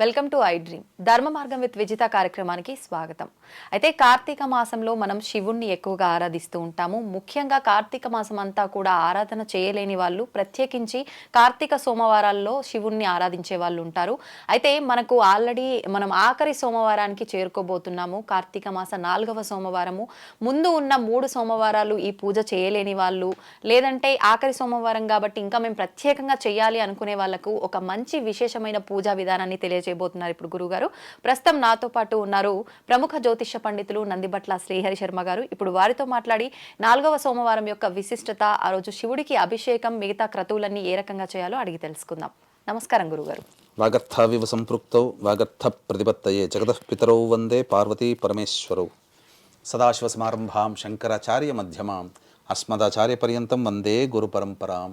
welcome to I dream. Dharma Margam with Vijitha కార్యక్రమానికి స్వాగతం. అయితే కార్తీక మాసంలో మనం శివుణ్ణి ఎక్కువగా ఆరాధిస్తూ ఉంటాము. ముఖ్యంగా కార్తీక మాసం అంతా కూడా ఆరాధన చేయలేని వాళ్ళు ప్రత్యేకించి కార్తీక సోమవారాల్లో శివుణ్ణి ఆరాధించే వాళ్ళు ఉంటారు. అయితే మనకు ఆల్రెడీ మనం ఆఖరి సోమవారానికి చేరుకోబోతున్నాము. కార్తీక మాస నాలుగవ సోమవారము. ముందు ఉన్న మూడు సోమవారాలు ఈ పూజ చేయలేని వాళ్ళు లేదంటే ఆఖరి సోమవారం కాబట్టి ఇంకా మేము ప్రత్యేకంగా చేయాలి అనుకునే వాళ్ళకు ఒక మంచి విశేషమైన పూజా విధానాన్ని తెలియజేయబోతున్నారు ఇప్పుడు గురుగారు. ప్రస్తుతం నాతో పాటు ఉన్నారు ప్రముఖ జ్యోతిష పండితులు నందిబట్ల శ్రీహరి శర్మ గారు. ఇప్పుడు వారితో మాట్లాడి నాలుగవ సోమవారం యొక్క విశిష్టత ఆ రోజు శివుడికి అభిషేకం మిగతా క్రతువులన్నీ ఏ రకంగా చేయాలో అడిగి తెలుసుకుందాం. నమస్కారం గురుగారు. వాగర్థావివ సంపృక్తౌ వాగర్థ ప్రతిపత్తయే జగతః వందే పార్వతీ పరమేశ్వరౌ. సదాశివసమారంభాం శంకరాచార్య మధ్యమాం అస్మదాచార్యపర్యంతం వందే గురుపరంపరాం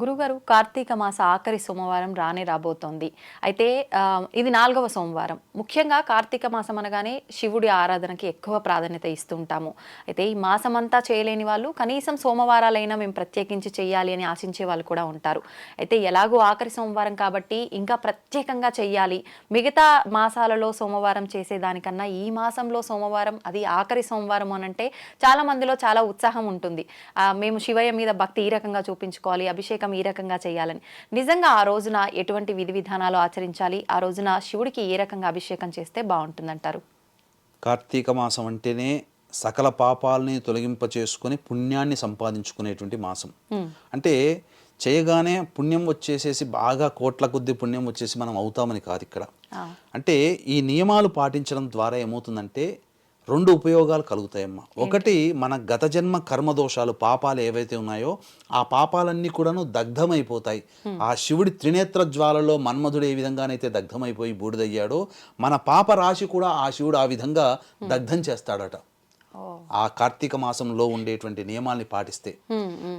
గురుగారు కార్తీక మాస ఆఖరి సోమవారం రానే రాబోతోంది. అయితే ఇది నాలుగవ సోమవారం. ముఖ్యంగా కార్తీక మాసం అనగానే శివుడి ఆరాధనకి ఎక్కువ ప్రాధాన్యత ఇస్తుంటాము అయితే ఈ మాసం అంతా చేయలేని వాళ్ళు కనీసం సోమవారాలైనా మేము ప్రత్యేకించి చేయాలి అని ఆశించే వాళ్ళు కూడా ఉంటారు. అయితే ఎలాగో ఆఖరి సోమవారం కాబట్టి ఇంకా ప్రత్యేకంగా చెయ్యాలి మిగతా మాసాలలో సోమవారం చేసేదానికన్నా ఈ మాసంలో సోమవారం అది ఆఖరి సోమవారం అని అంటే చాలా మందిలో చాలా ఉత్సాహం ఉంటుంది. మేము శివయ్య మీద భక్తి ఈ రకంగా చూపించుకోవాలి అభిషేకం ఈ రకంగా చేయాలని. నిజంగా ఆ రోజున ఎటువంటి విధి విధానాలు ఆచరించాలి? ఆ రోజున శివుడికి ఏ రకంగా అభిషేకం చేస్తే బాగుంటుందంటారు? కార్తీక మాసం అంటేనే సకల పాపాలని తొలగింప చేసుకుని పుణ్యాన్ని సంపాదించుకునేటువంటి మాసం. అంటే చేయగానే పుణ్యం వచ్చేసేసి బాగా కోట్ల కొద్ది పుణ్యం వచ్చేసి మనం అవుతామని కాదు ఇక్కడ. అంటే ఈ నియమాలు పాటించడం ద్వారా ఏమవుతుందంటే రెండు ఉపయోగాలు కలుగుతాయమ్మా. ఒకటి మన గత జన్మ కర్మ దోషాలు పాపాలు ఏవైతే ఉన్నాయో ఆ పాపాలన్నీ కూడాను దగ్ధమైపోతాయి. ఆ శివుడి త్రినేత్ర జ్వాలలో మన్మధుడు ఏ విధంగానైతే దగ్ధమైపోయి బూడిదయ్యాడో మన పాప రాశి కూడా ఆ శివుడు ఆ విధంగా దగ్ధం చేస్తాడట. ఆ కార్తీక మాసంలో ఉండేటువంటి నియమాల్ని పాటిస్తే.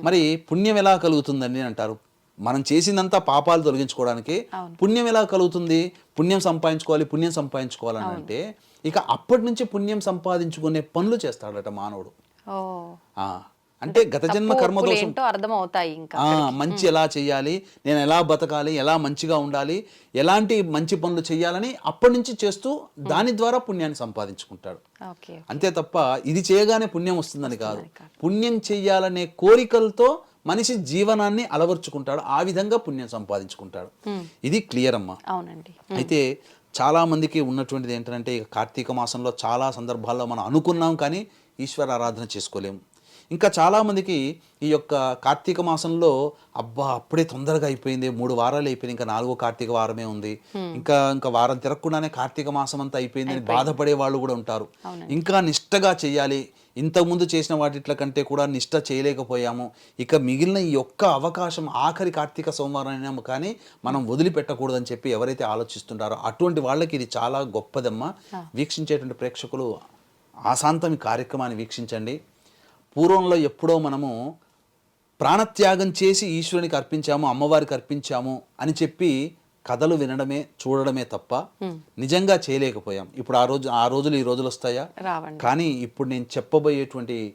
మరి పుణ్యం ఎలా కలుగుతుందని అంటారు? మనం చేసిందంతా పాపాలు తొలగించుకోవడానికి పుణ్యం ఎలా కలుగుతుంది? పుణ్యం సంపాదించుకోవాలి పుణ్యం సంపాదించుకోవాలని అంటే ఇక అప్పటి నుంచి పుణ్యం సంపాదించుకునే పనులు చేస్తాడట మానవుడు. అంటే గత జన్మ కర్మ దోషం ఏంటో అర్థం అవుతాయి ఇంకా మంచి ఎలా చేయాలి నేను ఎలా బతకాలి ఎలా మంచిగా ఉండాలి ఎలాంటి మంచి పనులు చేయాలని అప్పటి నుంచి చేస్తూ దాని ద్వారా పుణ్యాన్ని సంపాదించుకుంటాడు. అంతే తప్ప ఇది చేయగానే పుణ్యం వస్తుందని కాదు. పుణ్యం చెయ్యాలనే కోరికలతో మనిషి జీవనాన్ని అలవర్చుకుంటాడు ఆ విధంగా పుణ్యం సంపాదించుకుంటాడు. ఇది క్లియర్ అమ్మా. అవునండి. అయితే చాలా మందికి ఉన్నటువంటిది ఏంటంటే కార్తీక మాసంలో చాలా సందర్భాల్లో మనం అనుకున్నాం కానీ ఈశ్వర ఆరాధన చేసుకోలేము ఇంకా చాలామందికి ఈ యొక్క కార్తీక మాసంలో అబ్బా అప్పుడే తొందరగా అయిపోయింది మూడు వారాలు అయిపోయింది ఇంకా నాలుగో కార్తీక వారమే ఉంది. ఇంకా ఇంకా వారం తిరగకుండానే కార్తీక మాసం అంతా అయిపోయింది అని బాధపడే వాళ్ళు కూడా ఉంటారు. ఇంకా నిష్టగా చేయాలి. ఇంతకుముందు చేసిన వాటిట్ల కంటే కూడా నిష్ట చేయలేకపోయాము. ఇక మిగిలిన ఈ ఒక్క అవకాశం ఆఖరి కార్తీక సోమవారం అయినా కానీ మనం వదిలిపెట్టకూడదని చెప్పి ఎవరైతే ఆలోచిస్తుంటారో అటువంటి వాళ్ళకి ఇది చాలా గొప్పదమ్మా. వీక్షించేటువంటి ప్రేక్షకులు ఆశాంతం కార్యక్రమాన్ని వీక్షించండి. పూర్వంలో ఎప్పుడో మనము ప్రాణత్యాగం చేసి ఈశ్వరునికి అర్పించాము అమ్మవారికి అర్పించాము అని చెప్పి కథలు వినడమే చూడడమే తప్ప నిజంగా చేయలేకపోయాం. ఇప్పుడు ఆ రోజు ఆ రోజులు ఈ రోజులు వస్తాయా? కానీ ఇప్పుడు నేను చెప్పబోయేటువంటి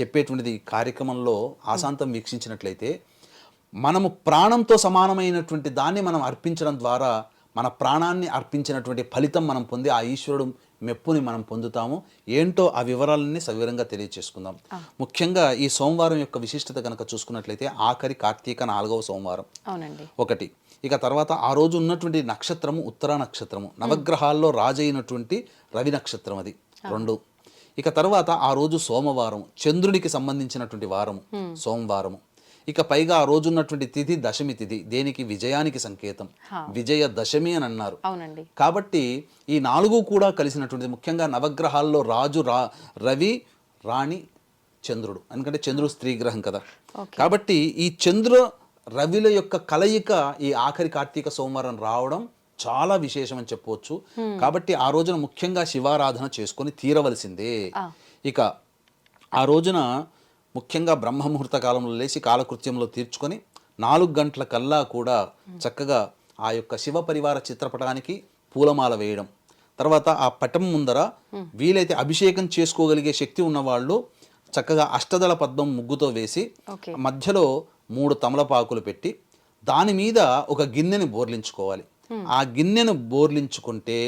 చెప్పేటువంటిది కార్యక్రమంలో ఆశాంతం వీక్షించినట్లయితే మనము ప్రాణంతో సమానమైనటువంటి దాన్ని మనం అర్పించడం ద్వారా మన ప్రాణాన్ని అర్పించినటువంటి ఫలితం మనం పొంది ఆ ఈశ్వరుడు మెప్పుని మనం పొందుతాము. ఏంటో ఆ వివరాలన్నీ సవివరంగా తెలియచేసుకుందాం. ముఖ్యంగా ఈ సోమవారం యొక్క విశిష్టత కనుక చూసుకున్నట్లయితే ఆఖరి కార్తీక నాలుగవ సోమవారం. అవునండి. ఒకటి ఇక తర్వాత ఆ రోజు ఉన్నటువంటి నక్షత్రము ఉత్తరా నక్షత్రము. నవగ్రహాల్లో రాజైనటువంటి రవి నక్షత్రం అది. రెండు. ఇక తర్వాత ఆ రోజు సోమవారం చంద్రునికి సంబంధించినటువంటి వారము సోమవారము. ఇక పైగా ఆ రోజు ఉన్నటువంటి తిథి దశమి తిథి దేనికి విజయానికి సంకేతం. విజయ దశమి అని అన్నారు. కాబట్టి ఈ నాలుగు కూడా కలిసినటువంటిది. ముఖ్యంగా నవగ్రహాల్లో రాజు రా రవి రాణి చంద్రుడు. ఎందుకంటే చంద్రుడు స్త్రీ గ్రహం కదా. కాబట్టి ఈ చంద్ర రవిల యొక్క కలయిక ఈ ఆఖరి కార్తీక సోమవారం రావడం చాలా విశేషం అని చెప్పవచ్చు కాబట్టి ఆ రోజున ముఖ్యంగా శివారాధన చేసుకొని తీరవలసిందే. ఇక ఆ రోజున ముఖ్యంగా బ్రహ్మముహూర్త కాలంలో లేచి కాలకృత్యంలో తీర్చుకొని నాలుగు గంటల కల్లా కూడా చక్కగా ఆ యొక్క శివ పరివార చిత్రపటానికి పూలమాల వేయడం. తర్వాత ఆ పటం ముందర వీలైతే అభిషేకం చేసుకోగలిగే శక్తి ఉన్నవాళ్ళు చక్కగా అష్టదళ పద్మం ముగ్గుతో వేసి మధ్యలో మూడు తమలపాకులు పెట్టి దాని మీద ఒక గిన్నెని బోర్లించుకోవాలి. ఆ గిన్నెను బోర్లించుకుంటే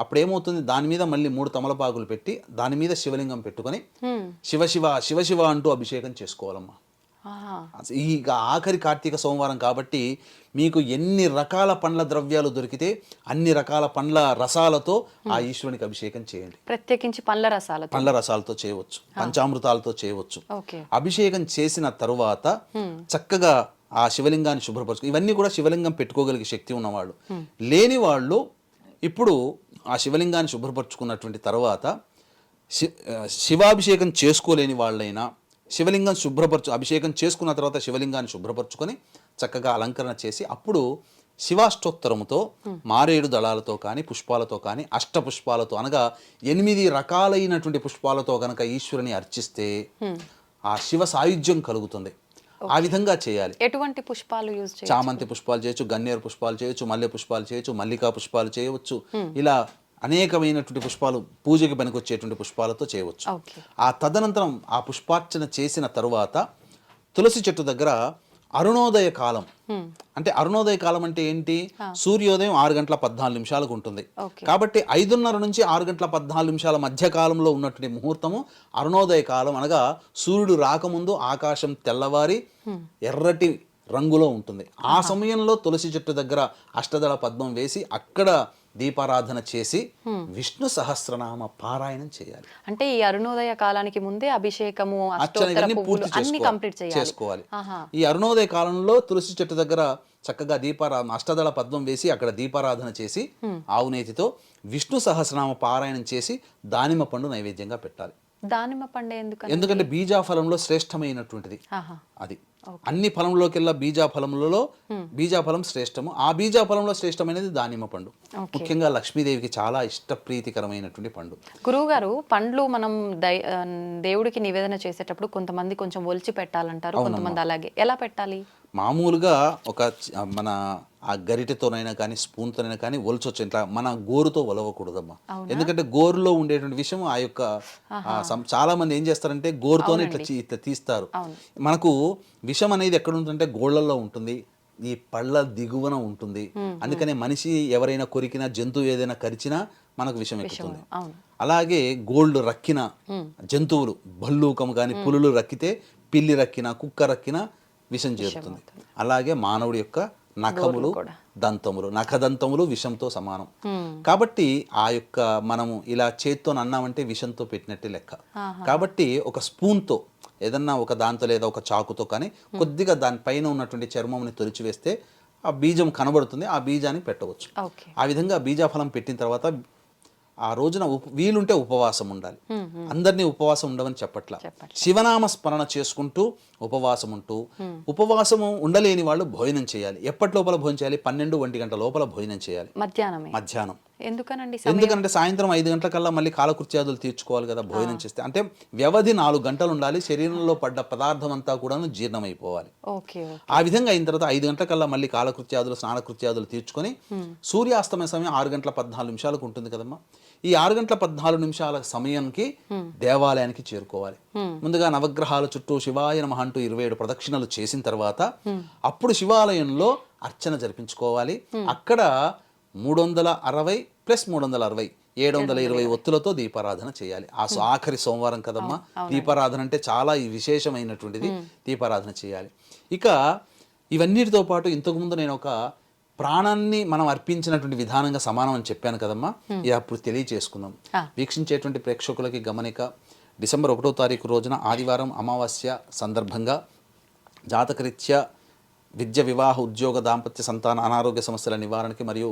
అప్పుడేమవుతుంది? దాని మీద మళ్ళీ మూడు తమలపాకులు పెట్టి దాని మీద శివలింగం పెట్టుకొని. శివ శివ శివ శివ అంటూ అభిషేకం చేసుకోవాలమ్మా. ఈ ఇక ఆఖరి కార్తీక సోమవారం కాబట్టి మీకు ఎన్ని రకాల పండ్ల ద్రవ్యాలు దొరికితే అన్ని రకాల పండ్ల రసాలతో ఆ ఈశ్వరునికి అభిషేకం చేయండి. ప్రత్యేకించి పండ్ల రసాలతో. పండ్ల రసాలతో చేయవచ్చు. పంచామృతాలతో చేయవచ్చు. అభిషేకం చేసిన తరువాత చక్కగా ఆ శివలింగాన్ని శుభ్రపరచు ఇవన్నీ కూడా శివలింగం పెట్టుకోగలిగే శక్తి ఉన్నవాళ్ళు. లేని వాళ్ళు ఇప్పుడు ఆ శివలింగాన్ని శుభ్రపరచుకున్నటువంటి తర్వాత శివాభిషేకం చేసుకోలేని వాళ్ళైనా శివలింగం శుభ్రపరచు అభిషేకం చేసుకున్న తర్వాత శివలింగాన్ని శుభ్రపరచుకొని చక్కగా అలంకరణ చేసి అప్పుడు శివాష్టోత్తరముతో మారేడు దళాలతో కానీ పుష్పాలతో కానీ అష్ట పుష్పాలతో అనగా ఎనిమిది రకాలైనటువంటి పుష్పాలతో కనుక ఈశ్వరుని అర్చిస్తే ఆ శివ సాయుధ్యం కలుగుతుంది. ఆ విధంగా చేయాలి. ఎటువంటి పుష్పాలు యూజ్ చామంతి పుష్పాలు చేయొచ్చు గన్నేరు పుష్పాలు చేయొచ్చు మల్లె పుష్పాలు చేయొచ్చు మల్లికా పుష్పాలు చేయవచ్చు. ఇలా అనేకమైనటువంటి పుష్పాలు పూజకి పనికొచ్చేటువంటి పుష్పాలతో చేయవచ్చు. ఆ తదనంతరం ఆ పుష్పార్చన చేసిన తరువాత తులసి చెట్టు దగ్గర అరుణోదయ కాలం. అంటే అరుణోదయ కాలం అంటే ఏంటి? సూర్యోదయం ఆరు గంటల పద్నాలుగు నిమిషాలకు ఉంటుంది. కాబట్టి ఐదున్నర నుంచి ఆరు గంటల పద్నాలుగు నిమిషాల మధ్య కాలంలో ఉన్నటువంటి ముహూర్తము అరుణోదయ కాలం అనగా సూర్యుడు రాకముందు ఆకాశం తెల్లవారి ఎర్రటి రంగులో ఉంటుంది. ఆ సమయంలో తులసి చెట్టు దగ్గర అష్టదళ పద్మం వేసి అక్కడ దీపారాధన చేసి విష్ణు సహస్రనామ పారాయణం చేయాలి. అంటే ఈ అరుణోదయ కాలానికి ముందే అభిషేకము అన్ని చేసుకోవాలి. కంప్లీట్ చేసుకోవాలి. ఈ అరుణోదయ కాలంలో తులసి చెట్టు దగ్గర చక్కగా దీపారాధన అష్టదళ పద్మం వేసి అక్కడ దీపారాధన చేసి ఆవునేతితో విష్ణు సహస్రనామ పారాయణం చేసి దానిమ్మ పండు నైవేద్యంగా పెట్టాలి. దానిమ్మ పండు ఎందుకని? ఎందుకంటే బీజాఫలంలో శ్రేష్టమైనటువంటిది. అది. అన్ని ఫలంలోకెల్లా బీజాఫలములలో బీజాఫలం శ్రేష్టము. ఆ బీజాఫలంలో శ్రేష్టమైనది దానిమ్మ పండు. ముఖ్యంగా లక్ష్మీదేవికి చాలా ఇష్టప్రీతికరమైనటువంటి పండు. గురువు గారు పండ్లు మనం దేవుడికి నివేదన చేసేటప్పుడు కొంతమంది కొంచెం ఒలిచి పెట్టాలంటారు కొంతమంది అలాగే. ఎలా పెట్టాలి? మామూలుగా ఒక మన ఆ గరిటెతోనైనా కానీ స్పూన్తోనైనా కానీ ఒలచొచ్చు. ఇట్లా మన గోరుతో ఒలవకూడదమ్మా. ఎందుకంటే గోరులో ఉండేటువంటి విషయం ఆ యొక్క చాలా మంది ఏం చేస్తారంటే గోరుతోనే ఇట్లా ఇట్లా తీస్తారు. మనకు విషం అనేది ఎక్కడ ఉంటుందంటే గోళ్ళల్లో ఉంటుంది. ఈ పళ్ళ దిగువన ఉంటుంది. అందుకనే మనిషి ఎవరైనా కొరికినా జంతువు ఏదైనా కరిచినా మనకు విషం ఎక్కుతుంది. అలాగే గోల్డ్ రక్కిన జంతువులు భల్లూకం కానీ పులులు రక్కితే పిల్లి రక్కిన కుక్క రక్కిన విషం చేరుతుంది. అలాగే మానవుడి యొక్క నఖములు దంతములు నఖదంతములు విషంతో సమానం. కాబట్టి ఆ యొక్క మనము ఇలా చేత్తో అన్నామంటే విషంతో పెట్టినట్టే లెక్క. కాబట్టి ఒక స్పూన్తో ఏదన్నా ఒక దాంతో లేదా ఒక చాకుతో కానీ కొద్దిగా దానిపైన ఉన్నటువంటి చర్మంని తొలిచివేస్తే ఆ బీజం కనబడుతుంది ఆ బీజాన్ని పెట్టవచ్చు. ఆ విధంగా బీజాఫలం పెట్టిన తర్వాత ఆ రోజున ఉప వీలుంటే ఉపవాసం ఉండాలి. అందరినీ ఉపవాసం ఉండవని చెప్పట్ల. శివనామ స్మరణ చేసుకుంటూ ఉపవాసం ఉంటూ ఉపవాసము ఉండలేని వాళ్ళు భోజనం చేయాలి. ఎప్పటి లోపల భోజనం చేయాలి? పన్నెండు ఒంటి గంట లోపల భోజనం చేయాలి. మధ్యాహ్నమే. మధ్యాహ్నం. ఎందుకనండి ఎందుకంటే సాయంత్రం ఐదు గంటలకల్లా మళ్ళీ కాలకృత్యాదులు తీర్చుకోవాలి కదా భోజనం చేస్తే. అంటే వ్యవధి నాలుగు గంటలు ఉండాలి. శరీరంలో పడ్డ పదార్థం అంతా కూడాను జీర్ణమైపోవాలి. ఆ విధంగా అయిన తర్వాత ఐదు గంటలకల్లా మళ్ళీ కాలకృత్యాదులు స్నానకృత్యాదులు తీర్చుకొని సూర్యాస్తమయ సమయం ఆరు గంటల పద్నాలుగు నిమిషాలకు ఉంటుంది కదమ్మా. ఈ ఆరు గంటల పద్నాలుగు నిమిషాల సమయానికి దేవాలయానికి చేరుకోవాలి. ముందుగా నవగ్రహాల చుట్టూ శివాయ నమః అంటూ ఇరవై ఏడు ప్రదక్షిణలు చేసిన తర్వాత అప్పుడు శివాలయంలో అర్చన జరిపించుకోవాలి. అక్కడ మూడు వందల అరవై ప్లస్ మూడు వందల అరవై ఏడు వందల ఇరవై. ఒత్తులతో దీపారాధన చేయాలి. ఆ సో- ఆఖరి సోమవారం కదమ్మా దీపారాధన అంటే చాలా ఈ విశేషమైనటువంటిది. దీపారాధన చేయాలి. ఇక ఇవన్నిటితో పాటు ఇంతకుముందు నేను ఒక ప్రాణాన్ని మనం అర్పించినటువంటి విధానంగా సమానం అని చెప్పాను కదమ్మా? ఇది అప్పుడు తెలియచేసుకుందాం వీక్షించేటువంటి ప్రేక్షకులకి గమనిక డిసెంబర్ ఒకటో తారీఖు రోజున ఆదివారం అమావాస్య సందర్భంగా జాతకరీత్యా విద్య వివాహ ఉద్యోగ దాంపత్య సంతాన అనారోగ్య సమస్యల నివారణకి మరియు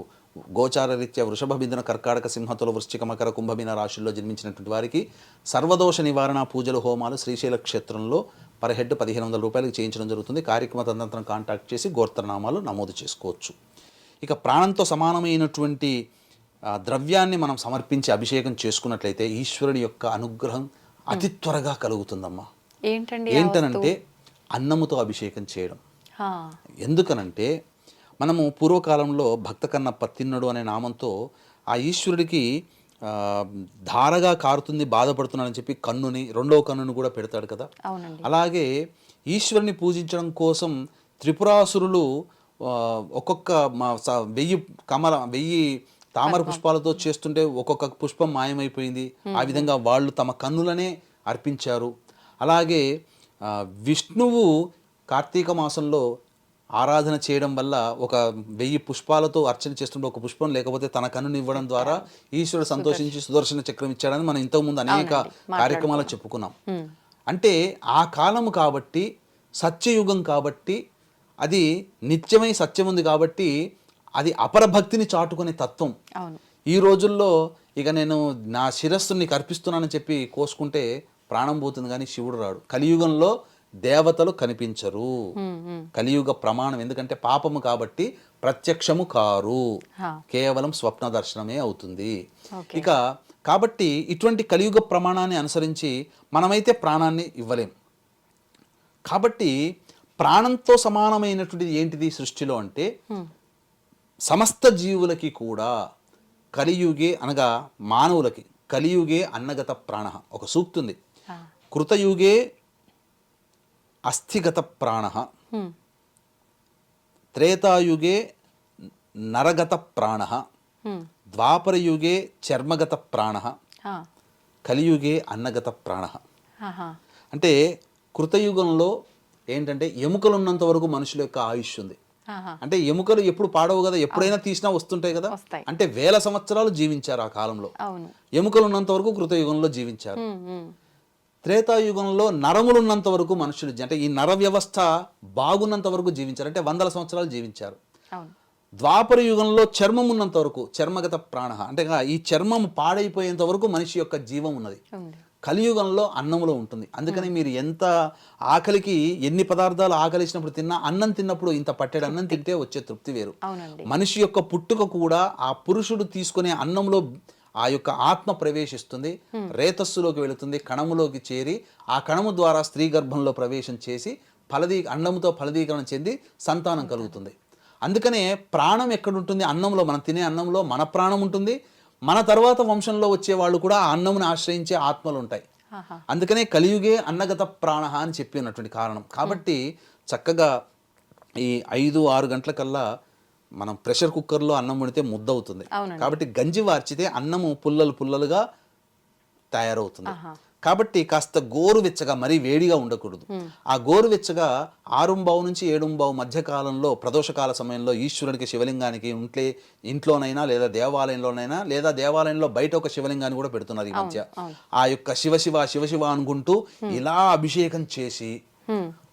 గోచార రీత్యా వృషభ బిందున కర్కాటక సింహతుల వృశ్చిక మకర కుంభమీన రాశుల్లో జన్మించినటువంటి వారికి సర్వదోష నివారణ పూజలు హోమాలు శ్రీశైల క్షేత్రంలో పర్ హెడ్ పదిహేను వందల రూపాయలకు చేయించడం జరుగుతుంది. కార్యక్రమ తదనంతరం కాంటాక్ట్ చేసి గోత్రనామాలు నమోదు చేసుకోవచ్చు. ఇక ప్రాణంతో సమానమైనటువంటి ద్రవ్యాన్ని మనం సమర్పించి అభిషేకం చేసుకున్నట్లయితే ఈశ్వరుడి యొక్క అనుగ్రహం అతి త్వరగా కలుగుతుందమ్మా. ఏంటండి ఏంటనంటే అన్నముతో అభిషేకం చేయడం. ఎందుకనంటే మనము పూర్వకాలంలో భక్త కన్నప్ప తిన్నడు అనే నామంతో ఆ ఈశ్వరుడికి ధారగా కారుతుంది బాధపడుతున్నాడని చెప్పి కన్నుని రెండవ కన్నుని కూడా పెడతాడు కదా. అలాగే ఈశ్వరుని పూజించడం కోసం త్రిపురాసురులు ఒక్కొక్క మా వెయ్యి కమల వెయ్యి తామర పుష్పాలతో చేస్తుంటే ఒక్కొక్క పుష్పం మాయమైపోయింది. ఆ విధంగా వాళ్ళు తమ కన్నులనే అర్పించారు. అలాగే విష్ణువు కార్తీక మాసంలో ఆరాధన చేయడం వల్ల ఒక వెయ్యి పుష్పాలతో అర్చన చేస్తుంటే ఒక పుష్పం లేకపోతే తన కన్నుని ఇవ్వడం ద్వారా ఈశ్వరుడు సంతోషించి సుదర్శన. చక్రం ఇచ్చాడని మనం ఇంతకుముందు అనేక కార్యక్రమాలు చెప్పుకున్నాం. అంటే ఆ కాలము కాబట్టి సత్యయుగం కాబట్టి అది నిత్యమై సత్యం ఉంది కాబట్టి అది అపరభక్తిని చాటుకునే తత్వం. ఈ రోజుల్లో ఇక నేను నా శిరస్సుని నీకు అర్పిస్తున్నానని చెప్పి కోసుకుంటే ప్రాణం పోతుంది కానీ శివుడు రాడు. కలియుగంలో దేవతలు కనిపించరు. కలియుగ ప్రమాణం ఎందుకంటే పాపము కాబట్టి ప్రత్యక్షము కారు. కేవలం స్వప్న దర్శనమే అవుతుంది. ఇక కాబట్టి ఇటువంటి కలియుగ ప్రమాణాన్ని అనుసరించి మనమైతే ప్రాణాన్ని ఇవ్వలేం. కాబట్టి ప్రాణంతో సమానమైనటువంటిది ఏంటిది సృష్టిలో అంటే సమస్త జీవులకి కూడా కలియుగే అనగా మానవులకి కలియుగే అన్నగత ప్రాణ ఒక సూక్తి ఉంది హా. కృతయుగే అస్థిగత ప్రాణ త్రేతాయుగే నరగత ప్రాణ. ద్వాపరయుగే చర్మగత ప్రాణ కలియుగే అన్నగత ప్రాణ. అంటే కృతయుగంలో ఏంటంటే ఎముకలు ఉన్నంత వరకు మనుషుల యొక్క ఆయుష్ ఉంది. అంటే ఎముకలు ఎప్పుడు పాడవు కదా ఎప్పుడైనా తీసినా వస్తుంటాయి కదా. అంటే వేల సంవత్సరాలు జీవించారు ఆ కాలంలో. ఎముకలు ఉన్నంత వరకు కృతయుగంలో జీవించారు. త్రేతాయుగంలో నరములు ఉన్నంత వరకు మనుషులు అంటే ఈ నర వ్యవస్థ బాగున్నంత వరకు జీవించారు. అంటే వందల సంవత్సరాలు జీవించారు. ద్వాపర యుగంలో చర్మం ఉన్నంత వరకు చర్మగత ప్రాణ అంటే ఈ చర్మం పాడైపోయేంత వరకు మనిషి యొక్క జీవం ఉన్నది. కలియుగంలో అన్నములో ఉంటుంది. అందుకని మీరు ఎంత ఆకలికి ఎన్ని పదార్థాలు ఆకలిసినప్పుడు తిన్నా అన్నం తిన్నప్పుడు ఇంత పట్టెడు అన్నం తింటే వచ్చే తృప్తి వేరు. మనిషి యొక్క పుట్టుక కూడా ఆ పురుషుడు తీసుకునే అన్నంలో ఆ యొక్క ఆత్మ ప్రవేశిస్తుంది. రేతస్సులోకి వెళుతుంది కణములోకి చేరి ఆ కణము ద్వారా స్త్రీ గర్భంలో ప్రవేశం చేసి ఫలదీ అన్నముతో ఫలదీకరణ చెంది సంతానం కలుగుతుంది. అందుకనే ప్రాణం ఎక్కడుంటుంది? అన్నంలో మనం తినే అన్నంలో మన ప్రాణం ఉంటుంది. మన తర్వాత వంశంలో వచ్చే వాళ్ళు కూడా ఆ అన్నమును ఆశ్రయించే ఆత్మలు ఉంటాయి. అందుకనే కలియుగే అన్నగత ప్రాణ అని చెప్పి ఉన్నటువంటి కారణం కాబట్టి చక్కగా ఈ ఐదు ఆరు గంటలకల్లా మనం ప్రెషర్ కుక్కర్లో అన్నం వండితే ముద్ద అవుతుంది అవునండి. కాబట్టి గంజి వార్చితే అన్నము పుల్లలు పుల్లలుగా తయారవుతుంది. కాబట్టి కాస్త గోరువెచ్చగా మరీ వేడిగా ఉండకూడదు. ఆ గోరువెచ్చగా ఆరుంబావు నుంచి ఏడుంబావు మధ్య కాలంలో ప్రదోషకాల సమయంలో ఈశ్వరునికి శివలింగానికి ఉంటే ఇంట్లోనైనా లేదా దేవాలయంలోనైనా లేదా దేవాలయంలో బయట ఒక శివలింగాన్ని కూడా పెడుతున్నారు ఈ మధ్య. ఆ యొక్క శివ శివ శివ శివ అనుకుంటూ ఇలా అభిషేకం చేసి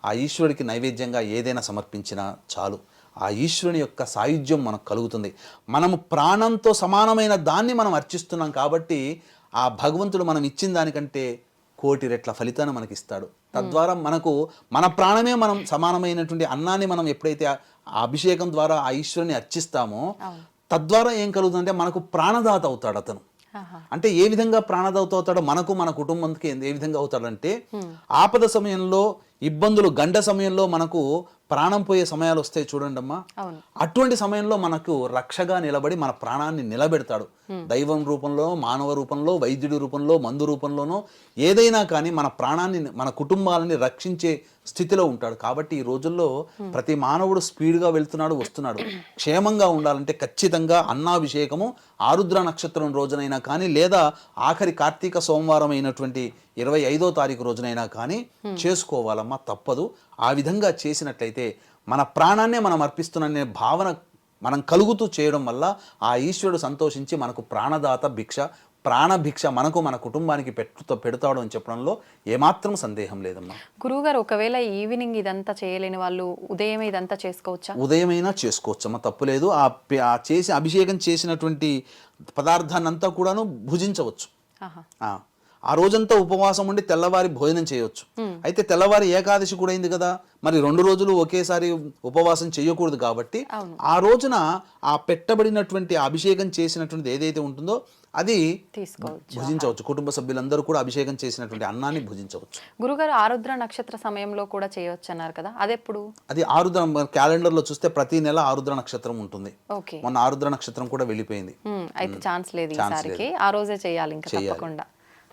ఆ ఈశ్వరుడికి నైవేద్యంగా ఏదైనా సమర్పించినా చాలు. ఆ ఈశ్వరుని యొక్క సాయుధ్యం మనకు కలుగుతుంది. మనము ప్రాణంతో సమానమైన దాన్ని మనం అర్చిస్తున్నాం కాబట్టి ఆ భగవంతుడు మనం ఇచ్చిన దానికంటే కోటి రెట్ల ఫలితాన్ని మనకి ఇస్తాడు తద్వారా మనకు మన ప్రాణమే మనం సమానమైనటువంటి అన్నాన్ని మనం ఎప్పుడైతే ఆ అభిషేకం ద్వారా ఆ ఈశ్వరుని అర్చిస్తామో తద్వారా ఏం కలుగుతుందంటే మనకు ప్రాణదాత అవుతాడు అతను. అంటే ఏ విధంగా ప్రాణదాత అవుతాడో మనకు మన కుటుంబంకి ఏ విధంగా అవుతాడంటే ఆపద సమయంలో ఇబ్బందులు గండ సమయంలో మనకు ప్రాణం పోయే సమయాలు వస్తాయి చూడండి అమ్మా అటువంటి సమయంలో మనకు రక్షగా నిలబడి మన ప్రాణాన్ని నిలబెడతాడు. దైవం రూపంలో మానవ రూపంలో వైద్యుడి రూపంలో మందు రూపంలోనో ఏదైనా కానీ మన ప్రాణాన్ని మన కుటుంబాలని రక్షించే స్థితిలో ఉంటాడు. కాబట్టి ఈ రోజుల్లో ప్రతి మానవుడు స్పీడ్గా వెళ్తున్నాడు వస్తున్నాడు. క్షేమంగా ఉండాలంటే ఖచ్చితంగా అన్నాభిషేకము ఆరుద్ర నక్షత్రం రోజునైనా కానీ లేదా ఆఖరి కార్తీక సోమవారం అయినటువంటి ఇరవై ఐదో తారీఖు రోజునైనా కానీ చేసుకోవాలమ్మా తప్పదు. ఆ విధంగా చేసినట్లయితే మన ప్రాణాన్నే మనం అర్పిస్తున్న భావన మనం కలుగుతూ చేయడం వల్ల ఆ ఈశ్వరుడు సంతోషించి మనకు ప్రాణదాత భిక్ష ప్రాణభిక్ష మనకు మన కుటుంబానికి పెట్టు పెడతాడు అని చెప్పడంలో ఏమాత్రం సందేహం లేదమ్మా. గురువుగారు ఒకవేళ ఈవినింగ్ ఇదంతా చేయలేని వాళ్ళు ఉదయం ఇదంతా చేసుకోవచ్చా? ఉదయమైనా చేసుకోవచ్చమ్మా తప్పులేదు ఆ చేసి అభిషేకం చేసినటువంటి పదార్థాన్ని అంతా కూడాను భుజించవచ్చు. ఆ, రోజంతా ఉపవాసం ఉండి తెల్లవారి భోజనం చేయొచ్చు. అయితే తెల్లవారి ఏకాదశి కూడా అయింది కదా. మరి రెండు రోజులు ఒకేసారి ఉపవాసం చేయకూడదు కాబట్టి ఆ రోజున ఆ పెట్టబడినటువంటి అభిషేకం చేసినటువంటి ఏదైతే ఉంటుందో అది తీసుకోవచ్చు. భుజించవచ్చు. కుటుంబ సభ్యులందరూ కూడా అభిషేకం చేసినటువంటి అన్నాన్ని భుజించవచ్చు. గురుగారు ఆరుద్ర నక్షత్ర సమయంలో కూడా చేయవచ్చు అన్నారు కదా. అదెప్పుడు? అది ఆరుద్ర క్యాలెండర్లో చూస్తే ప్రతి నెల ఆరుద్ర నక్షత్రం ఉంటుంది. మొన్న ఆరుద్ర నక్షత్రం కూడా వెళ్ళిపోయింది. అయితే ఛాన్స్ లేదు ఈసారికి. ఆ రోజే చేయాలి ఇంకా తప్పకుండా.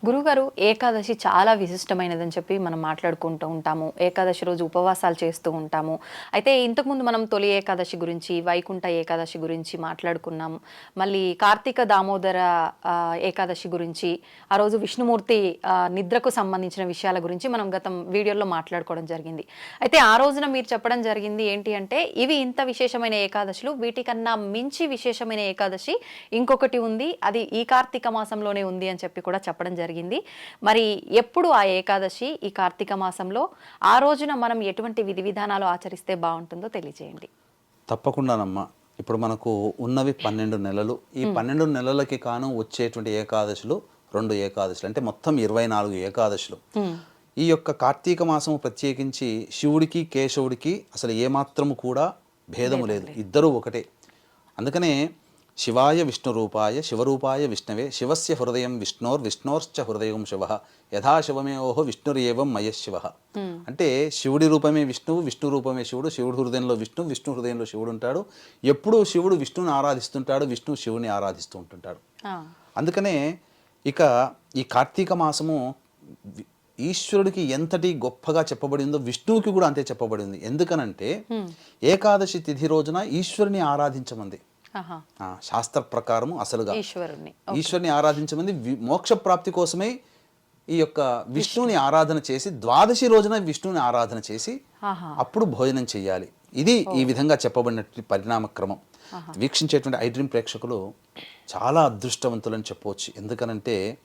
గురుగారు ఏకాదశి చాలా విశిష్టమైనదని చెప్పి మనం మాట్లాడుకుంటూ ఉంటాము. ఏకాదశి రోజు ఉపవాసాలు చేస్తూ ఉంటాము. అయితే ఇంతకుముందు మనం తొలి ఏకాదశి గురించి వైకుంఠ ఏకాదశి గురించి మాట్లాడుకున్నాము మళ్ళీ కార్తీక దామోదర ఏకాదశి గురించి ఆ రోజు విష్ణుమూర్తి నిద్రకు సంబంధించిన విషయాల గురించి మనం గతం వీడియోలో మాట్లాడుకోవడం జరిగింది. అయితే ఆ రోజున మీరు చెప్పడం జరిగింది ఏంటి అంటే ఇవి ఇంత విశేషమైన ఏకాదశులు వీటికన్నా మించి విశేషమైన ఏకాదశి ఇంకొకటి ఉంది. అది ఈ కార్తీక మాసంలోనే ఉంది అని చెప్పి కూడా చెప్పడం జరిగింది. మరి ఎప్పుడు ఆ ఏకాదశి ఈ కార్తీక మాసంలో ఆ రోజున మనం ఎటువంటి విధి విధానాలు ఆచరిస్తే బాగుంటుందో తెలియజేయండి. తప్పకుండానమ్మా. ఇప్పుడు మనకు ఉన్నవి పన్నెండు నెలలు. ఈ పన్నెండు నెలలకి కాను వచ్చేటువంటి ఏకాదశులు రెండు ఏకాదశులు. అంటే మొత్తం ఇరవై నాలుగు ఏకాదశులు. ఈ యొక్క కార్తీక మాసము ప్రత్యేకించి శివుడికి కేశవుడికి అసలు ఏమాత్రము కూడా భేదము లేదు. ఇద్దరూ ఒకటే. అందుకనే శివాయ విష్ణు రూపాయ శివరూపాయ విష్ణవే శివస్య హృదయం విష్ణోర్ విష్ణోర్శ్చ హృదయం శివ యథా శివమేవోహో విష్ణురేవం మయ శివ. అంటే శివుడి రూపమే విష్ణువు విష్ణు రూపమే శివుడు శివుడి హృదయంలో విష్ణు విష్ణు హృదయంలో శివుడు ఉంటాడు. ఎప్పుడూ శివుడు విష్ణుని ఆరాధిస్తుంటాడు విష్ణు శివుని ఆరాధిస్తూ ఉంటుంటాడు. అందుకనే ఇక ఈ కార్తీక మాసము ఈశ్వరుడికి ఎంతటి గొప్పగా చెప్పబడిందో విష్ణువుకి కూడా అంతే చెప్పబడింది. ఎందుకనంటే ఏకాదశి తిథి రోజున ఈశ్వరుని ఆరాధించమంది. శాస్త్ర ప్రకారము అసలుగా. ఈశ్వరుని ఆరాధించమంది వి- మోక్ష ప్రాప్తి కోసమే ఈ యొక్క విష్ణువుని ఆరాధన చేసి ద్వాదశి రోజున విష్ణువుని ఆరాధన చేసి అప్పుడు భోజనం చేయాలి. ఇది ఈ విధంగా చెప్పబడినటువంటి పరిణామ క్రమం వీక్షించేటువంటి ఐ డ్రీమ్ ప్రేక్షకులు చాలా అదృష్టవంతులని చెప్పవచ్చు. ఎందుకనంటే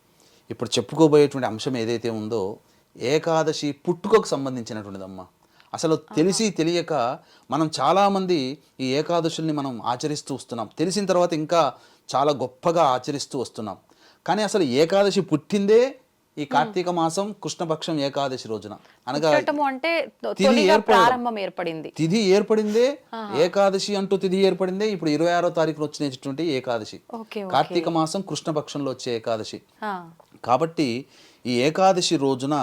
ఇప్పుడు చెప్పుకోబోయేటువంటి అంశం ఏదైతే ఉందో ఏకాదశి పుట్టుకకు సంబంధించినటువంటిదమ్మా. అసలు తెలిసి తెలియక మనం చాలామంది ఈ ఏకాదశుల్ని మనం ఆచరిస్తూ వస్తున్నాం. తెలిసిన తర్వాత ఇంకా చాలా గొప్పగా ఆచరిస్తూ వస్తున్నాం. కానీ అసలు ఏకాదశి పుట్టిందే ఈ కార్తీక మాసం కృష్ణపక్షం ఏకాదశి రోజున. అనగా అంటే తిథి ఏర్పడింది. తిథి ఏర్పడిందే ఏకాదశి అంటూ తిథి ఏర్పడిందే ఇప్పుడు ఇరవై ఆరో తారీఖున వచ్చినటువంటి ఏకాదశి. కార్తీక మాసం కృష్ణపక్షంలో వచ్చే ఏకాదశి. కాబట్టి ఈ ఏకాదశి రోజున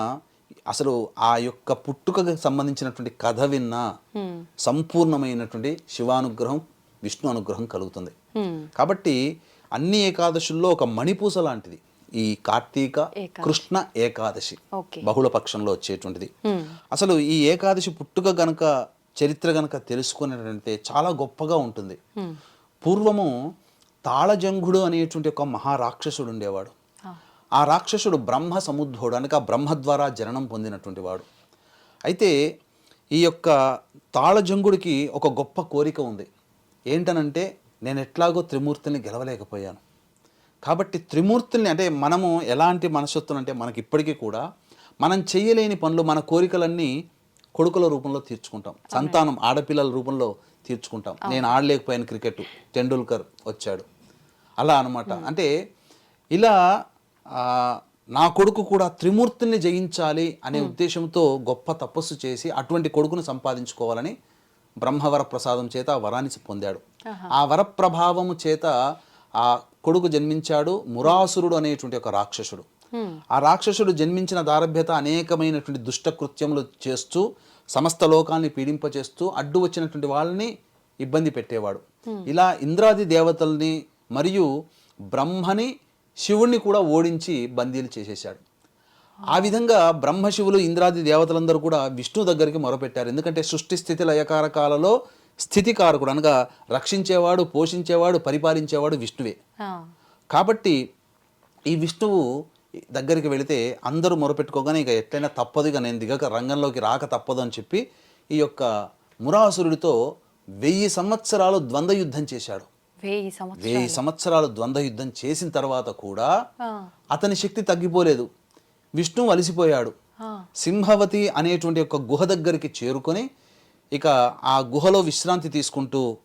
అసలు ఆ యొక్క పుట్టుకకు సంబంధించినటువంటి కథ విన్నా సంపూర్ణమైనటువంటి శివానుగ్రహం విష్ణు అనుగ్రహం కలుగుతుంది. కాబట్టి అన్ని ఏకాదశుల్లో ఒక మణిపూస లాంటిది ఈ కార్తీక. కృష్ణ ఏకాదశి బహుళ పక్షంలో వచ్చేటువంటిది. అసలు ఈ ఏకాదశి పుట్టుక గనక చరిత్ర గనక తెలుసుకున్నట్లయితే చాలా గొప్పగా ఉంటుంది. పూర్వము తాళజంగుడు అనేటువంటి ఒక మహారాక్షసుడు ఉండేవాడు ఆ, రాక్షసుడు బ్రహ్మ సముద్భవుడు అనగా బ్రహ్మ ద్వారా జననం పొందినటువంటి వాడు. అయితే ఈ యొక్క తాళజంగుడికి ఒక గొప్ప కోరిక ఉంది. ఏంటనంటే నేను ఎట్లాగో త్రిమూర్తుల్ని గెలవలేకపోయాను. కాబట్టి త్రిమూర్తుల్ని అంటే మనము ఎలాంటి మనస్తత్వం అంటే మనకి ఇప్పటికీ కూడా మనం చేయలేని పనులు మన కోరికలన్నీ కొడుకుల రూపంలో తీర్చుకుంటాం. సంతానం ఆడపిల్లల రూపంలో తీర్చుకుంటాం. నేను ఆడలేకపోయాను క్రికెట్ టెండూల్కర్ వచ్చాడు. అలా అన్నమాట అంటే ఇలా నా కొడుకు కూడా త్రిమూర్తుల్ని జయించాలి అనే ఉద్దేశంతో గొప్ప తపస్సు చేసి అటువంటి కొడుకును సంపాదించుకోవాలని బ్రహ్మవర ప్రసాదం చేత ఆ వరాన్ని పొందాడు ఆ వర ప్రభావము చేత ఆ కొడుకు జన్మించాడు మురాసురుడు అనేటువంటి ఒక రాక్షసుడు. ఆ రాక్షసుడు జన్మించిన దారభ్యత అనేకమైనటువంటి దుష్ట కృత్యములు చేస్తూ సమస్త లోకాల్ని పీడింపచేస్తూ అడ్డు వచ్చినటువంటి వాళ్ళని ఇబ్బంది పెట్టేవాడు. ఇలా ఇంద్రాది దేవతల్ని మరియు బ్రహ్మని శివుణ్ణి కూడా ఓడించి బందీలు చేసేశాడు. ఆ విధంగా బ్రహ్మశివులు ఇంద్రాది దేవతలందరూ కూడా విష్ణు దగ్గరికి మొరపెట్టారు. ఎందుకంటే సృష్టి స్థితి లయకారకాలలో స్థితికారకుడు అనగా రక్షించేవాడు పోషించేవాడు పరిపాలించేవాడు విష్ణువే. కాబట్టి ఈ విష్ణువు దగ్గరికి వెళితే అందరూ మొరపెట్టుకోగానే ఇక ఎట్లయినా తప్పదు ఇక నేను దిగక రంగంలోకి రాక తప్పదు అని చెప్పి ఈ యొక్క మురాసురుడితో వెయ్యి సంవత్సరాలు ద్వంద్వ యుద్ధం చేశాడు. వెయ్యి సంవత్సరం వెయ్యి సంవత్సరాలు ద్వంద్వ యుద్ధం చేసిన తర్వాత కూడా అతని శక్తి తగ్గిపోలేదు. విష్ణువు అలసిపోయాడు. సింహవతి అనేటువంటి ఒక గుహ దగ్గరికి చేరుకొని ఇక ఆ గుహలో విశ్రాంతి తీసుకుంటూ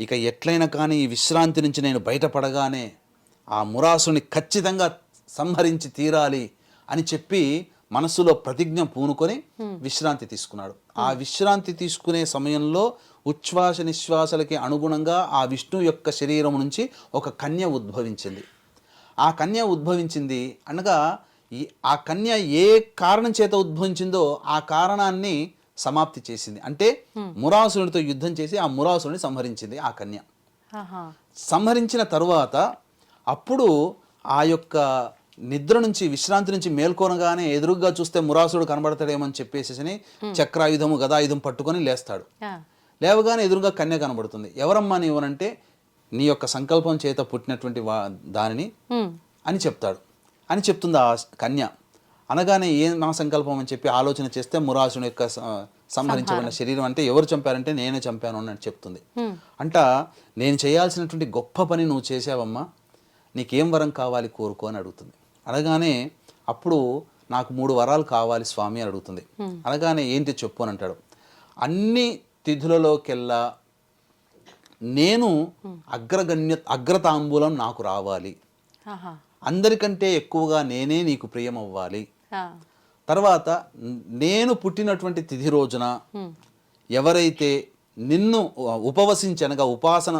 ఇక ఎట్లయినా కానీ ఈ విశ్రాంతి నుంచి నేను బయటపడగానే ఆ మురాసుని ఖచ్చితంగా సంహరించి తీరాలి అని చెప్పి మనస్సులో ప్రతిజ్ఞ పూనుకొని విశ్రాంతి తీసుకున్నాడు. ఆ విశ్రాంతి తీసుకునే సమయంలో ఉచ్ఛ్వాస నిశ్వాసలకి అనుగుణంగా ఆ విష్ణు యొక్క శరీరం నుంచి ఒక కన్య ఉద్భవించింది. ఆ కన్య ఉద్భవించింది అనగా ఈ ఆ కన్య ఏ కారణం చేత ఉద్భవించిందో ఆ కారణాన్ని సమాప్తి చేసింది. అంటే మురాసురుడితో యుద్ధం చేసి ఆ మురాసురుని సంహరించింది ఆ కన్య. సంహరించిన తరువాత అప్పుడు ఆ యొక్క నిద్ర నుంచి విశ్రాంతి నుంచి మేల్కొనగానే ఎదురుగ్గా చూస్తే మురాసుడు కనబడతాడేమని చెప్పేసి చక్రాయుధము గదాయుధం పట్టుకొని లేస్తాడు. లేవగానే ఎదురుగా కన్య కనబడుతుంది. ఎవరమ్మా నీవనంటే నీ యొక్క సంకల్పం చేత పుట్టినటువంటి వా దానిని. అని చెప్తాడు. అని చెప్తుంది ఆ కన్య. అనగానే ఏం నా సంకల్పం అని చెప్పి ఆలోచన చేస్తే మురాసుని యొక్క సంహరించబడిన శరీరం అంటే ఎవరు చంపారంటే నేనే చంపాను అని చెప్తుంది. అంట నేను చేయాల్సినటువంటి గొప్ప పని నువ్వు చేసావమ్మా నీకేం వరం కావాలి కోరుకో అని అడుగుతుంది. అనగానే అప్పుడు నాకు మూడు వరాలు కావాలి స్వామి అని అడుగుతుంది. అనగానే ఏంటి చెప్పు అని అంటాడు. అన్ని తిథులలోకెల్లా నేను అగ్రగణ్య అగ్రతాంబూలం నాకు రావాలి. అందరికంటే ఎక్కువగా నేనే నీకు ప్రియమవ్వాలి. ఆ. తర్వాత నేను పుట్టినటువంటి తిథి రోజున ఎవరైతే నిన్ను ఉపవసించనగా ఉపాసన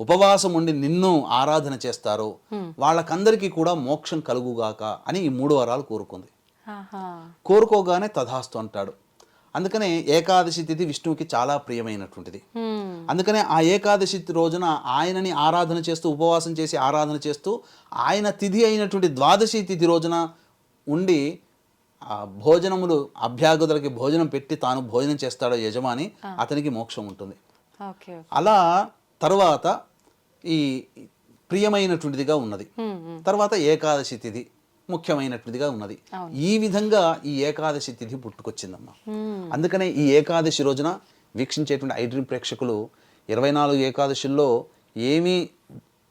ఉపవాసం ఉండి నిన్ను ఆరాధన చేస్తారో. వాళ్ళకందరికీ కూడా మోక్షం కలుగుగాక అని ఈ మూడు వరాలు కోరుకుంది. కోరుకోగానే తథాస్తు అంటాడు. అందుకనే ఏకాదశి తిథి విష్ణువుకి చాలా ప్రియమైనటువంటిది. అందుకనే ఆ ఏకాదశి రోజున ఆయనని ఆరాధన చేస్తూ ఉపవాసం చేసి ఆరాధన చేస్తూ ఆయన తిథి అయినటువంటి ద్వాదశి తిథి రోజున ఉండి ఆ భోజనములు అభ్యాగతులకి భోజనం పెట్టి తాను భోజనం చేస్తాడో యజమాని అతనికి మోక్షం ఉంటుంది. అలా తర్వాత ఈ ప్రియమైనటువంటిదిగా ఉన్నది. తర్వాత ఏకాదశి తిథి ముఖ్యమైనటువంటిదిగా ఉన్నది. ఈ విధంగా ఈ ఏకాదశి తిథి పుట్టుకొచ్చిందమ్మా. అందుకనే ఈ ఏకాదశి రోజున వీక్షించేటువంటి ఐడ్రీమ్ ప్రేక్షకులు ఇరవై నాలుగు ఏకాదశుల్లో ఏమీ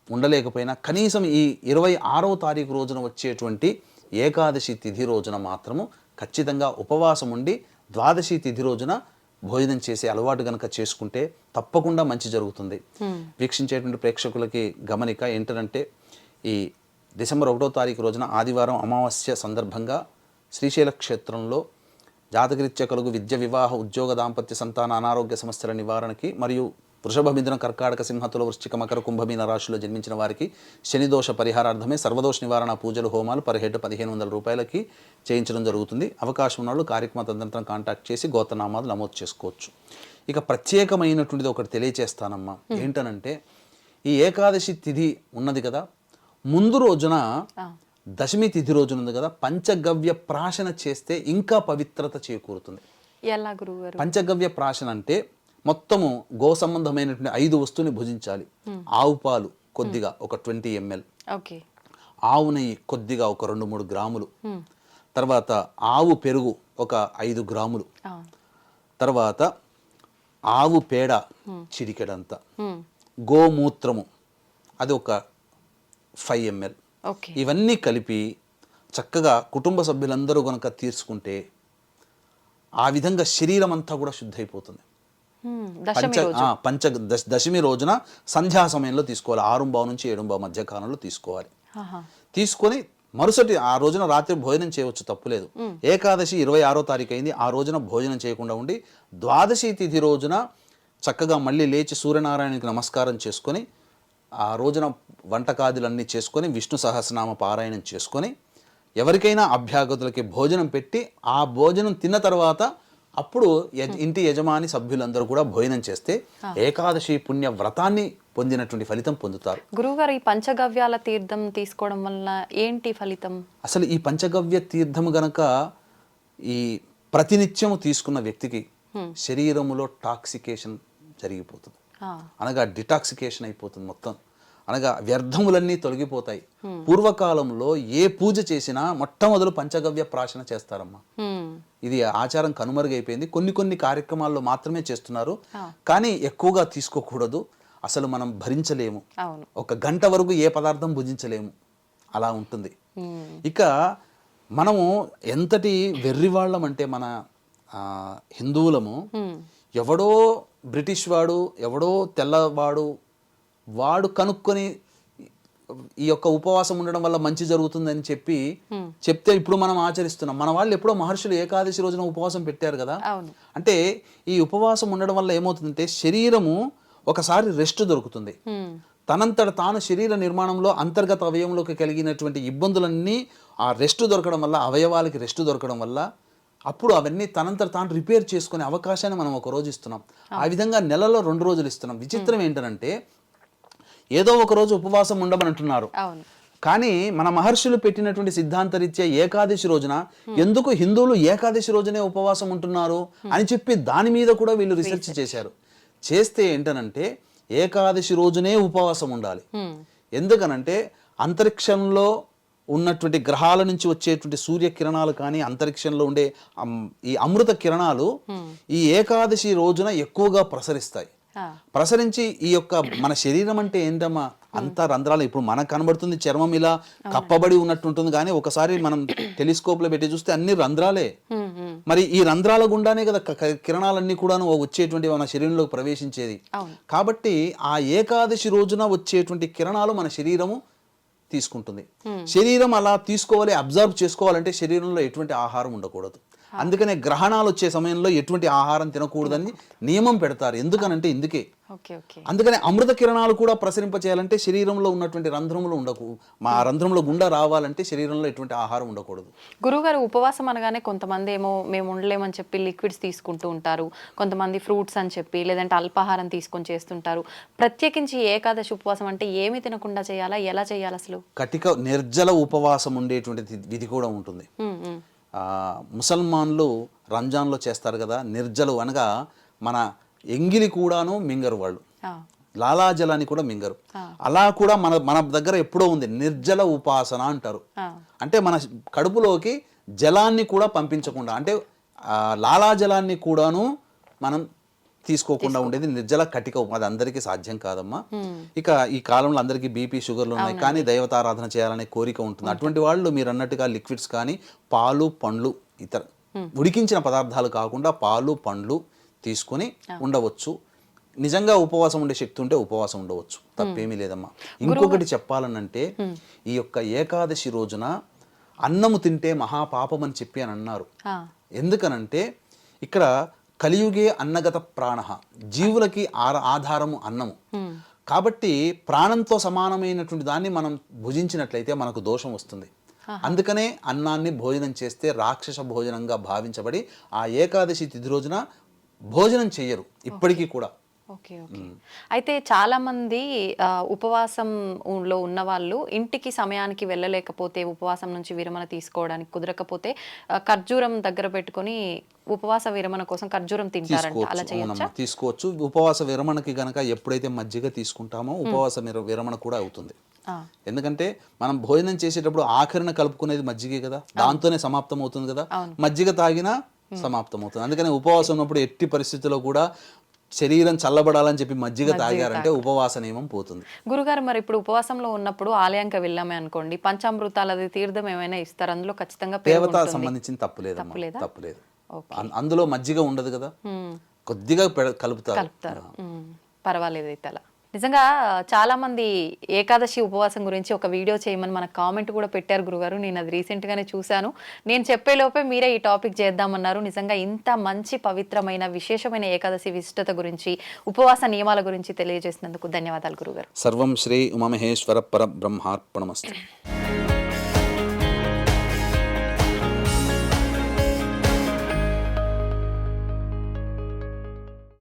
ఉండలేకపోయినా కనీసం ఈ ఇరవై ఆరవ తారీఖు రోజున వచ్చేటువంటి ఏకాదశి తిథి రోజున మాత్రము ఖచ్చితంగా ఉపవాసం ఉండి ద్వాదశి తిథి రోజున భోజనం చేసే అలవాటు గనక చేసుకుంటే తప్పకుండా మంచి జరుగుతుంది. వీక్షించేటువంటి ప్రేక్షకులకి గమనిక ఏంటంటే ఈ డిసెంబర్ ఒకటో తారీఖు రోజున ఆదివారం అమావాస్య సందర్భంగా శ్రీశైల క్షేత్రంలో జాతకరీత్యా కలుగు విద్య వివాహ ఉద్యోగ దాంపత్య సంతాన అనారోగ్య సమస్యల నివారణకి మరియు వృషభ మిథున కర్కాటక సింహతుల వృశ్చిక మకర కుంభమీన రాశిలో జన్మించిన వారికి శని దోష పరిహారార్థమే సర్వదోష నివారణ పూజలు హోమాలు పర్ హెడ్ పదిహేను వందల రూపాయలకి చేయించడం జరుగుతుంది. అవకాశం ఉన్న వాళ్ళు కార్యక్రమ కాంటాక్ట్ చేసి గోతనామాలు నమోదు చేసుకోవచ్చు. ఇక ప్రత్యేకమైనటువంటిది ఒకటి తెలియచేస్తానమ్మా. ఏంటనంటే ఈ ఏకాదశి తిథి ఉన్నది కదా ముందు రోజున దశమి తిథి రోజున ఉంది కదా పంచగవ్య ప్రాశన చేస్తే ఇంకా పవిత్రత చేకూరుతుంది. పంచగవ్య ప్రాశన అంటే మొత్తము గో సంబంధమైనటువంటి ఐదు వస్తువుని భుజించాలి. ఆవు పాలు కొద్దిగా ఒక ట్వంటీ ఎంఎల్. ఓకే. ఆవు నెయ్యి కొద్దిగా ఒక రెండు మూడు గ్రాములు. తర్వాత ఆవు పెరుగు ఒక ఐదు గ్రాములు. తర్వాత ఆవు పేడ చిరికెడంత. గోమూత్రము అది ఒక ఫైవ్ ఎంఎల్. ఇవన్నీ కలిపి చక్కగా కుటుంబ సభ్యులందరూ కనుక తీర్చుకుంటే ఆ విధంగా శరీరం అంతా కూడా శుద్ధైపోతుంది. పంచ పంచ దశ- దశమి రోజున సంధ్యా సమయంలో తీసుకోవాలి. ఆరుంబావు నుంచి ఏడుంబావు మధ్య కాలంలో తీసుకోవాలి. తీసుకొని మరుసటి ఆ రోజున రాత్రి భోజనం చేయవచ్చు తప్పులేదు ఏకాదశి ఇరవై ఆరో తారీఖు అయింది. ఆ రోజున భోజనం చేయకుండా ఉండి ద్వాదశి తిథి రోజున చక్కగా మళ్ళీ లేచి సూర్యనారాయణకి నమస్కారం చేసుకొని ఆ రోజున వంటకాదులన్నీ చేసుకొని విష్ణు సహస్రనామ పారాయణం చేసుకొని ఎవరికైనా అభ్యాగతులకి భోజనం పెట్టి ఆ భోజనం తిన్న తర్వాత అప్పుడు ఇంటి యజమాని సభ్యులందరూ కూడా భోజనం చేస్తే ఏకాదశి పుణ్య వ్రతాన్ని పొందినటువంటి ఫలితం పొందుతారు. గురువుగారు ఈ పంచగవ్యాల తీర్థం తీసుకోవడం వల్ల ఏంటి ఫలితం? అసలు ఈ పంచగవ్య తీర్థము గనక ఈ ప్రతినిత్యము తీసుకున్న వ్యక్తికి శరీరములో టాక్సికేషన్ జరిగిపోతుంది. అనగా డిటాక్సికేషన్ అయిపోతుంది మొత్తం. అనగా వ్యర్థములన్నీ తొలగిపోతాయి. పూర్వకాలంలో ఏ పూజ చేసినా మొట్టమొదలు పంచగవ్య ప్రాశన చేస్తారమ్మా. ఇది ఆచారం కనుమరుగైపోయింది. కొన్ని కొన్ని కార్యక్రమాల్లో మాత్రమే చేస్తున్నారు. కానీ ఎక్కువగా తీసుకోకూడదు. అసలు మనం భరించలేము. ఒక గంట వరకు ఏ పదార్థం భుజించలేము. అలా ఉంటుంది. ఇక మనము ఎంతటి వెర్రివాళ్ళం అంటే మన హిందువులము ఎవడో బ్రిటిష్ వాడు ఎవడో తెల్లవాడు వాడు కనుక్కొని ఈ యొక్క ఉపవాసం ఉండడం వల్ల మంచి జరుగుతుందని చెప్పి చెప్తే ఇప్పుడు మనం ఆచరిస్తున్నాం. మన వాళ్ళు ఎప్పుడో మహర్షులు ఏకాదశి రోజున ఉపవాసం పెట్టారు కదా? అంటే ఈ ఉపవాసం ఉండడం వల్ల ఏమవుతుందంటే శరీరము ఒకసారి రెస్ట్ దొరుకుతుంది. తనంతట తాను శరీర నిర్మాణంలో అంతర్గత అవయవంలోకి కలిగినటువంటి ఇబ్బందులన్నీ ఆ రెస్ట్ దొరకడం వల్ల అవయవాలకి రెస్ట్ దొరకడం వల్ల అప్పుడు అవన్నీ తనంతట తాను రిపేర్ చేసుకునే అవకాశాన్ని మనం ఒక రోజు ఇస్తున్నాం. ఆ విధంగా నెలలో రెండు రోజులు ఇస్తున్నాం. విచిత్రం ఏంటంటే ఏదో ఒక రోజు ఉపవాసం ఉండమని అంటున్నారు. కానీ మన మహర్షులు పెట్టినటువంటి సిద్ధాంతరీత్యా ఏకాదశి రోజున ఎందుకు హిందువులు ఏకాదశి రోజునే ఉపవాసం ఉంటున్నారు అని చెప్పి దాని మీద కూడా వీళ్ళు రీసెర్చ్ చేశారు. చేస్తే ఏంటనంటే ఏకాదశి రోజునే ఉపవాసం ఉండాలి. ఎందుకనంటే అంతరిక్షంలో ఉన్నటువంటి గ్రహాల నుంచి వచ్చేటువంటి సూర్య కిరణాలు కానీ అంతరిక్షంలో ఉండే ఈ అమృత కిరణాలు ఈ ఏకాదశి రోజున ఎక్కువగా ప్రసరిస్తాయి. ప్రసరించి ఈ యొక్క మన శరీరం అంటే ఏంటమ్మా అంతా రంధ్రాలు. ఇప్పుడు మనకు కనబడుతుంది చర్మం ఇలా కప్పబడి ఉన్నట్టు ఉంటుంది కానీ ఒకసారి మనం టెలిస్కోప్లో పెట్టి చూస్తే అన్ని రంధ్రాలే. మరి ఈ రంధ్రాల గుండానే కదా కిరణాలన్నీ కూడాను వచ్చేటువంటి మన శరీరంలోకి ప్రవేశించేది. కాబట్టి ఆ ఏకాదశి రోజున వచ్చేటువంటి కిరణాలు మన శరీరము తీసుకుంటుంది. శరీరం అలా తీసుకోవాలి అబ్జర్వ్ చేసుకోవాలంటే శరీరంలో ఎటువంటి ఆహారం ఉండకూడదు. అందుకనే గ్రహణాలు వచ్చే సమయంలో ఎటువంటి ఆహారం తినకూడదని నియమం పెడతారు. ఎందుకనంటే ఇందుకే. అందుకనే అమృత కిరణాలు కూడా ప్రసరింపచేయాలంటే శరీరంలో ఉన్నటువంటి రంధ్రములు ఉండకు. మా రంధ్రంలో గుండా రావాలంటే శరీరంలో ఎటువంటి ఆహారం ఉండకూడదు. గురువుగారు ఉపవాసం అనగానే కొంతమంది ఏమో మేము ఉండలేమని చెప్పి లిక్విడ్స్ తీసుకుంటూ ఉంటారు. కొంతమంది ఫ్రూట్స్ అని చెప్పి లేదంటే అల్పాహారం తీసుకొని చేస్తుంటారు. ప్రత్యేకించి ఏకాదశి ఉపవాసం అంటే ఏమి తినకుండా చేయాలా? ఎలా చేయాలి అసలు కటిక నిర్జల ఉపవాసం ఉండేటువంటి విధి కూడా ఉంటుంది. హ్మ్. ఆ, ముసల్మాన్లు రంజాన్లో చేస్తారు కదా నిర్జలు అనగా మన ఎంగిలి కూడాను మింగరు వాళ్ళు. లాలాజలాన్ని కూడా మింగరు అలా కూడా మన మన దగ్గర ఎప్పుడో ఉంది నిర్జల ఉపాసన అంటారు. అంటే మన కడుపులోకి జలాన్ని కూడా పంపించకుండా అంటే లాలాజలాన్ని కూడాను మనం తీసుకోకుండా ఉండేది నిర్జల కటిక అది అందరికీ సాధ్యం కాదమ్మా. ఇక ఈ కాలంలో అందరికీ బీపీ షుగర్లు ఉన్నాయి కానీ దైవతారాధన చేయాలనే కోరిక ఉంటుంది. అటువంటి వాళ్ళు మీరు అన్నట్టుగా లిక్విడ్స్ కానీ పాలు పండ్లు ఇతర ఉడికించిన పదార్థాలు కాకుండా పాలు పండ్లు తీసుకొని ఉండవచ్చు. నిజంగా ఉపవాసం ఉండే శక్తి ఉంటే ఉపవాసం ఉండవచ్చు. తప్పేమీ లేదమ్మా. ఇంకొకటి చెప్పాలనంటే ఈ యొక్క ఏకాదశి రోజున అన్నము తింటే మహాపాపం అని చెప్పి అని అన్నారు. ఎందుకనంటే ఇక్కడ కలియుగే అన్నగత ప్రాణ. జీవులకి ఆధారము అన్నము. కాబట్టి ప్రాణంతో సమానమైనటువంటి దాన్ని మనం భుజించినట్లయితే మనకు దోషం వస్తుంది. అందుకనే అన్నాన్ని భోజనం చేస్తే రాక్షస భోజనంగా భావించబడి ఆ ఏకాదశి తిథి రోజున భోజనం చెయ్యరు. ఇప్పటికీ కూడా. Okay okay. అయితే చాలా మంది ఆ, ఉపవాసం లో ఉన్న వాళ్ళు ఇంటికి సమయానికి వెళ్ళలేకపోతే ఉపవాసం నుంచి విరమణ తీసుకోవడానికి కుదరకపోతే ఖర్జూరం దగ్గర పెట్టుకొని ఉపవాస విరమణ కోసం ఖర్జూరం తింటారంట. అలా తీసుకోవచ్చు. చేయొచ్చా? తీసుకోవచ్చు. ఉపవాస విరమణకి గనక ఎప్పుడైతే మజ్జిగ తీసుకుంటామో ఉపవాస విర- విరమణ కూడా అవుతుంది. ఎందుకంటే మనం భోజనం చేసేటప్పుడు ఆఖరిన కలుపుకునేది మజ్జిగే కదా. దాంతోనే సమాప్తం అవుతుంది కదా మజ్జిగ తాగినా సమాప్తం అవుతుంది అందుకని ఉపవాసం ఉన్నప్పుడు ఎట్టి పరిస్థితుల్లో కూడా శరీరం చల్లబడాలని చెప్పి మజ్జిగ తాగారంటే ఉపవాస నియమం పోతుంది. గురుగారు మరి ఇప్పుడు ఉపవాసంలో ఉన్నప్పుడు ఆలయంకి వెళ్ళామే అనుకోండి పంచామృతాలది తీర్థం ఏమైనా ఇస్తారు? అందులో ఖచ్చితంగా పెరుగు దేవత ఉంటుంది. సంబంధించిన తప్పులేదమ్మా తప్పులేదా? తప్పులేదు అం- అందులో మజ్జిగ ఉండదు కదా. కొద్దిగా కలుపుతారు. పర్వాలేదు అయితే అలా. నిజంగా చాలామంది ఏకాదశి ఉపవాసం గురించి ఒక వీడియో చేయమని మన కామెంట్ కూడా పెట్టారు గురుగారు. నేను అది రీసెంట్గానే చూశాను. నేను చెప్పే లోపే మీరే ఈ టాపిక్ చేద్దామన్నారు. నిజంగా ఇంత మంచి పవిత్రమైన విశేషమైన ఏకాదశి విశిష్టత గురించి ఉపవాస నియమాల గురించి తెలియజేసినందుకు ధన్యవాదాలు గురుగారు. సర్వం శ్రీ ఉమామహేశ్వర పర బ్రహ్మార్పణమస్తు